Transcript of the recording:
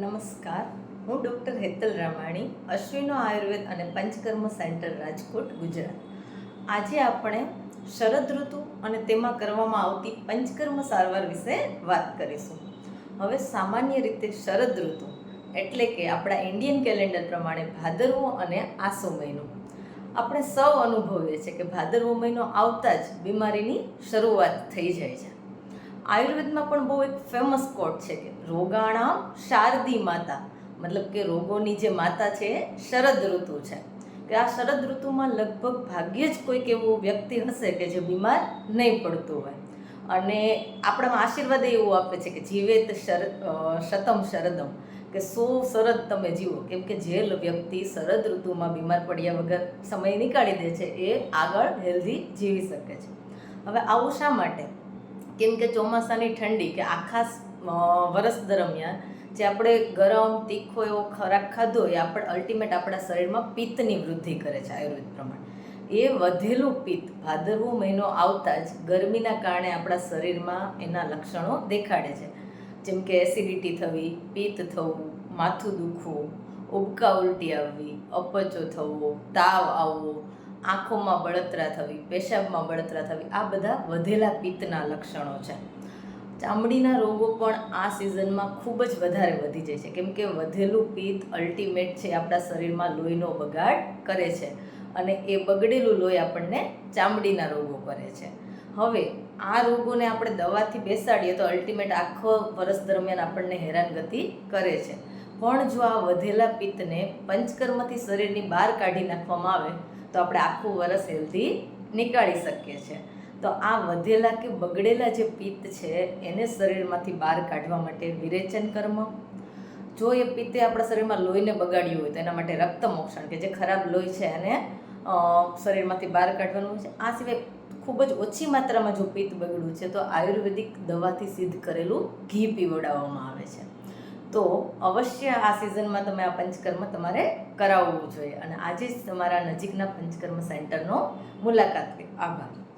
નમસ્કાર. હું ડૉક્ટર હેતલ રામાણી, અશ્વિનો આયુર્વેદ અને પંચકર્મ સેન્ટર, રાજકોટ, ગુજરાત. આજે આપણે શરદ ઋતુ અને તેમાં કરવામાં આવતી પંચકર્મ સારવાર વિશે વાત કરીશું. હવે સામાન્ય રીતે શરદ ઋતુ એટલે કે આપણા ઇન્ડિયન કેલેન્ડર પ્રમાણે ભાદરવો અને આસો મહિનો. આપણે સૌ અનુભવીએ છીએ કે ભાદરવો મહિનો આવતા જ બીમારીની શરૂઆત થઈ જાય છે. આયુર્વેદમાં પણ બહુ એક ફેમસ કોટ છે કે રોગાણામ શારદી માતા. મતલબ કે રોગોની જે માતા છે શરદ ઋતુ છે. કે આ શરદ ઋતુમાં લગભગ ભાગ્યે જ કોઈક એવું વ્યક્તિ હશે કે જે બીમાર નહીં પડતું હોય. અને આપણામાં આશીર્વાદ એવું આપે છે કે જીવેત શરદ શતમ શરદમ. કે સો શરદ તમે જીવો. કેમ કે જે વ્યક્તિ શરદ ઋતુમાં બીમાર પડ્યા વગર સમય નીકાળી દે છે એ આગળ હેલ્ધી જીવી શકે છે. હવે આવું શા માટે? કેમ કે ચોમાસાની ઠંડી કે આખા વરસ દરમિયાન જે આપણે ગરમ, તીખો એવો ખોરાક ખાધો એ આપણે અલ્ટિમેટ આપણા શરીરમાં પિત્તની વૃદ્ધિ કરે છે આયુર્વેદ પ્રમાણે. એ વધેલું પિત્ત ભાદરવો મહિનો આવતા જ ગરમીના કારણે આપણા શરીરમાં એના લક્ષણો દેખાડે છે. જેમ કે એસિડિટી થવી, પિત્ત થવું, માથું દુખવું, ઉબકા ઉલટી આવવી, અપચો થવો, તાવ આવવો આંખોમાં બળતરા થવી, પેશાબમાં બળતરા થવી, આ બધા વધેલા પિત્તના લક્ષણો છે. ચામડીના રોગો પણ આ સિઝનમાં ખૂબ જ વધારે વધી જાય છે. કેમ કે વધેલું પિત્ત અલ્ટિમેટ છે, આપણા શરીરમાં લોહીનો બગાડ કરે છે અને એ બગડેલું લોહી આપણને ચામડીના રોગો કરે છે. હવે, આ રોગોને આપણે દવાથી બેસાડીએ તો અલ્ટિમેટ આખો વર્ષ દરમિયાન આપણને હેરાનગતિ કરે છે. પણ જો આ વધેલા પિત્તને પંચકર્મથી શરીરની બહાર કાઢી નાખવામાં આવે, તો આપણે આખું વરસ હેલ્ધી નીકાળી શકીએ છીએ. તો આ વધેલા કે બગડેલા જે પિત્ત છે, એને શરીરમાંથી બહાર કાઢવા માટે વિરેચન કર્મ. જો એ પિત્તે આપણા શરીરમાં લોહીને બગાડ્યું હોય, તો એના માટે રક્તમોક્ષણ કે જે ખરાબ લોહી છે, એને શરીરમાંથી બહાર કાઢવાનું છે. આ સિવાય ખૂબ જ ઓછી માત્રામાં જો પિત્ત બગડ્યું છે, તો આયુર્વેદિક દવાથી સિદ્ધ કરેલું ઘી પીવડાવવામાં આવે છે. તો અવશ્ય આ સિઝનમાં તમે આ પંચકર્મ તમારે કરાવવું જોઈએ. અને આજે જ તમારા નજીકના પંચકર્મ સેન્ટરનો મુલાકાત લે. આભાર.